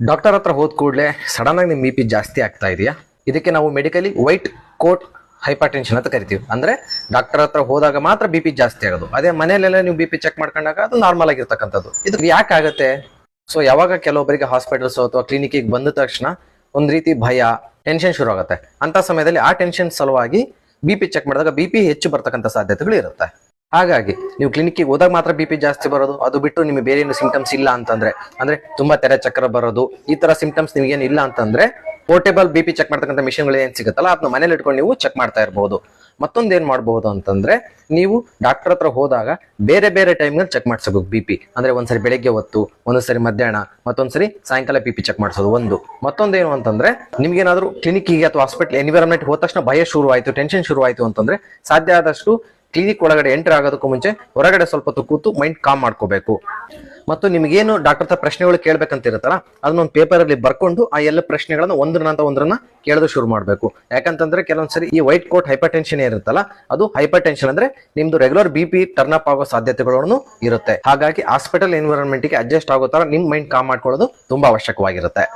Doctor ಹತ್ರ ಹೋದ ಕೂಡಲೇ ಸಡನ್ ಆಗಿ ನಿಮ್ ಬಿ ಪಿ ಜಾಸ್ತಿ ಆಗ್ತಾ ಇದೆಯಾ? ಇದಕ್ಕೆ ನಾವು medically white coat hypertension ಅಂತ ಕರಿತೀವಿ. ಅಂದ್ರೆ ಡಾಕ್ಟರ್ ಹತ್ರ ಹೋದಾಗ ಮಾತ್ರ ಬಿ ಪಿ ಜಾಸ್ತಿ ಆಗೋದು. ಅದೇ ಮನೆಯಲ್ಲೆಲ್ಲ ನೀವು ಬಿ ಪಿ ಚೆಕ್ ಮಾಡ್ಕೊಂಡಾಗ ಅದು ನಾರ್ಮಲ್ ಆಗಿರ್ತಕ್ಕಂಥದ್ದು. ಇದು ಯಾಕೆ ಆಗುತ್ತೆ? ಸೊ ಯಾವಾಗ ಕೆಲವೊಬ್ಬರಿಗೆ ಹಾಸ್ಪಿಟಲ್ಸ್ ಅಥವಾ ಕ್ಲಿನಿಕ್ಗೆ ಬಂದ ತಕ್ಷಣ ಒಂದ್ ರೀತಿ ಭಯ ಟೆನ್ಷನ್ ಶುರು ಆಗುತ್ತೆ. ಅಂತ ಸಮಯದಲ್ಲಿ ಆ ಟೆನ್ಷನ್ ಸಲುವಾಗಿ ಬಿ ಪಿ ಚೆಕ್ ಮಾಡಿದಾಗ ಬಿ ಪಿ ಹೆಚ್ಚು ಬರ್ತಕ್ಕಂಥ ಸಾಧ್ಯತೆಗಳು ಇರುತ್ತೆ. ಹಾಗಾಗಿ ನೀವು ಕ್ಲಿನಿಕ್ಗೆ ಹೋದಾಗ ಮಾತ್ರ ಬಿ ಪಿ ಜಾಸ್ತಿ ಬರೋದು, ಅದು ಬಿಟ್ಟು ನಿಮಗೆ ಬೇರೆ ಏನು ಸಿಂಪ್ಟಮ್ಸ್ ಇಲ್ಲ ಅಂತಂದ್ರೆ, ಅಂದ್ರೆ ತುಂಬಾ ತೆರೆ ಚಕ್ರ ಬರೋದು, ಈ ತರ ಸಿಂಪ್ಟಮ್ಸ್ ನಿಮ್ಗೇನು ಇಲ್ಲ ಅಂತಂದ್ರೆ ಪೋರ್ಟೇಬಲ್ ಬಿ ಪಿ ಚೆಕ್ ಮಾಡ್ತಕ್ಕಂಥ ಮಿಷನ್ಗಳು ಏನ್ ಸಿಗುತ್ತಲ್ಲ ಅದನ್ನ ಮನೇಲಿ ಇಟ್ಕೊಂಡು ನೀವು ಚೆಕ್ ಮಾಡ್ತಾ ಇರಬಹುದು ಮತ್ತೊಂದು ಏನ್ ಮಾಡಬಹುದು ಅಂತಂದ್ರೆ, ನೀವು ಡಾಕ್ಟರ್ ಹತ್ರ ಹೋದಾಗ ಬೇರೆ ಬೇರೆ ಟೈಮ್ನಲ್ಲಿ ಚೆಕ್ ಮಾಡಿಸಬೇಕು ಬಿ ಪಿ ಅಂದ್ರೆ ಒಂದ್ಸರಿ ಬೆಳಿಗ್ಗೆ ಹೊತ್ತು ಒಂದೊಂದ್ಸರಿ ಮಧ್ಯಾಹ್ನ, ಮತ್ತೊಂದ್ಸರಿ ಸಾಯಂಕಾಲ ಬಿ ಪಿ ಚೆಕ್ ಮಾಡಿಸೋದು ಒಂದು. ಮತ್ತೊಂದೇನು ಅಂತಂದ್ರೆ ನಿಮ್ಗೇನಾದ್ರೂ ಕ್ಲಿನಿಕ್ಗೆ ಅಥವಾ ಹಾಸ್ಪಿಟಲ್ ಎನ್ವಿರಾನ್ಮೆಂಟ್ ಹೋದ ತಕ್ಷಣ ಭಯ ಶುರು ಆಯ್ತು ಟೆನ್ಷನ್ ಶುರು ಆಯ್ತು ಅಂತಂದ್ರೆ, ಸಾಧ್ಯ ಆದಷ್ಟು ಕ್ಲಿನಿಕ್ ಒಳಗಡೆ ಎಂಟರ್ ಆಗೋದಕ್ಕೂ ಮುಂಚೆ ಹೊರಗಡೆ ಸ್ವಲ್ಪ ಹೊತ್ತು ಕೂತು ಮೈಂಡ್ ಕಾಮ್ ಮಾಡ್ಕೋಬೇಕು. ಮತ್ತು ನಿಮಗೇನು ಡಾಕ್ಟರ್ ಹತ್ರ ಪ್ರಶ್ನೆಗಳು ಕೇಳ್ಬೇಕಂತ ಇರುತ್ತಲ್ಲ ಅದನ್ನ ಒಂದು ಪೇಪರ್ ಅಲ್ಲಿ ಬರ್ಕೊಂಡು ಆ ಎಲ್ಲ ಪ್ರಶ್ನೆಗಳನ್ನ ಒಂದ್ರ ನಂತರ ಒಂದ್ರನ್ನ ಕೇಳೋದು ಶುರು ಮಾಡಬೇಕು. ಯಾಕಂತಂದ್ರೆ ಕೆಲವೊಂದ್ಸರಿ ಈ ವೈಟ್ ಕೋಟ್ ಹೈಪರ್ ಟೆನ್ಷನ್ ಇರುತ್ತಲ್ಲ, ಅದು ಹೈಪರ್ ಟೆನ್ಷನ್ ಅಂದ್ರೆ ನಿಮ್ದು regular B P turn up ಆಗೋ ಸಾಧ್ಯತೆಗಳನ್ನು ಇರುತ್ತೆ. ಹಾಗಾಗಿ ಹಾಸ್ಪಿಟಲ್ ಎನ್ವಿರಾನ್ಮೆಂಟ್ಗೆ ಅಡ್ಜಸ್ಟ್ ಆಗೋ ತರ ನಿಮ್ ಮೈಂಡ್ ಕಾಮ್ ಮಾಡ್ಕೊಳ್ಳೋದು ತುಂಬಾ ಅವಶ್ಯಕವಾಗಿರುತ್ತೆ.